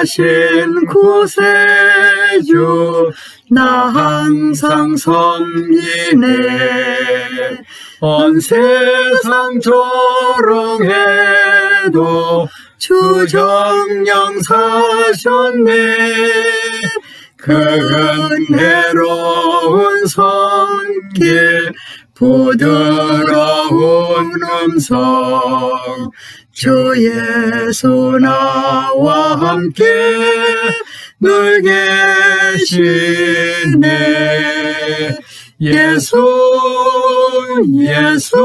부활하신 구세주 나 항상 섬기네. 온 세상 조롱해도 주 정령 사셨네. 그 은혜로운 손길 부드러운 음성. 주 예수 나와 함께 늘 계시네. 예수 예수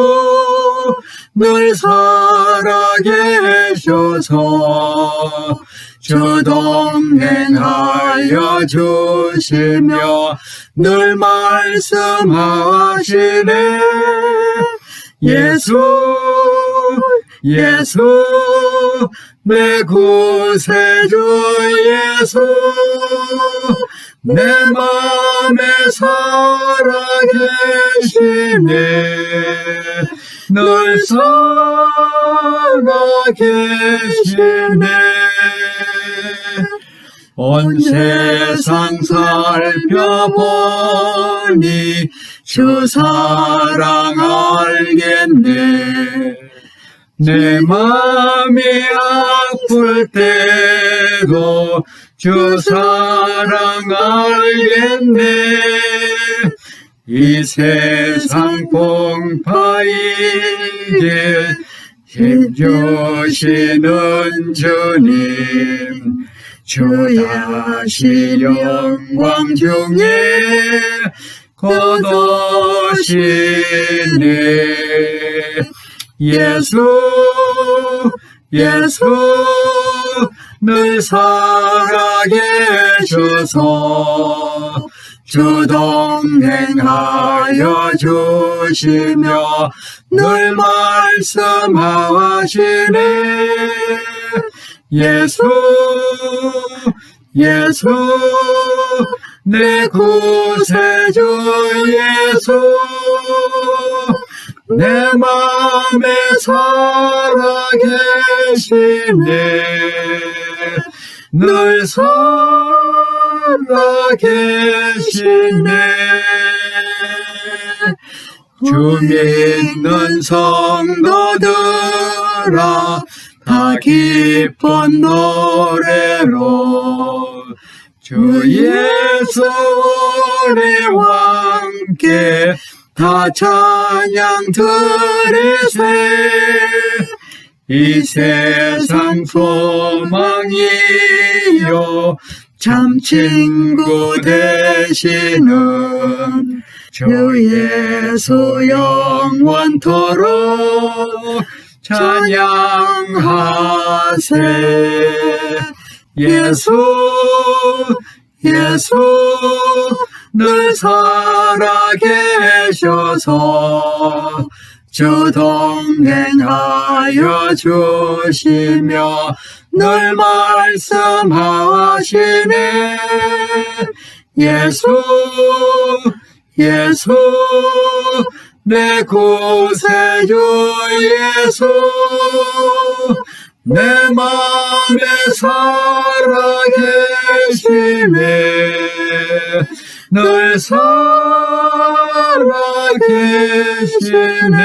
늘 살아계셔서 주 동행하여 주시며 늘 말씀하시네. 예수 예수 내 구세주 예수 내 맘에 살아계시네. 늘 살아계시네. 온 세상 살펴보니 주 사랑 알겠네 내 맘이 아플 때도 주 사랑 알겠네. 이 세상 풍파이게 힘주시는 주님 주 다시 영광 중에 거두시네 예수 예수 늘 살아계셔서 주 동행하여 주시며 늘 말씀하시네. 예수 예수 내 구세주 예수 내 맘에 살아계시네. 늘 살아계시네. 주 믿는 성도들아 다 기쁜 노래로 주 예수 우리와 함께 다 찬양 드리세. 이 세상 소망이요 참 친구 되시는 주 예수 영원토록 찬양하세. 예수 예수 늘 살아계셔서 주 동행하여 주시며 늘 말씀하시네 예수 예수 내 구세주 예수 내 맘에 살아계시네 늘 살아 계시네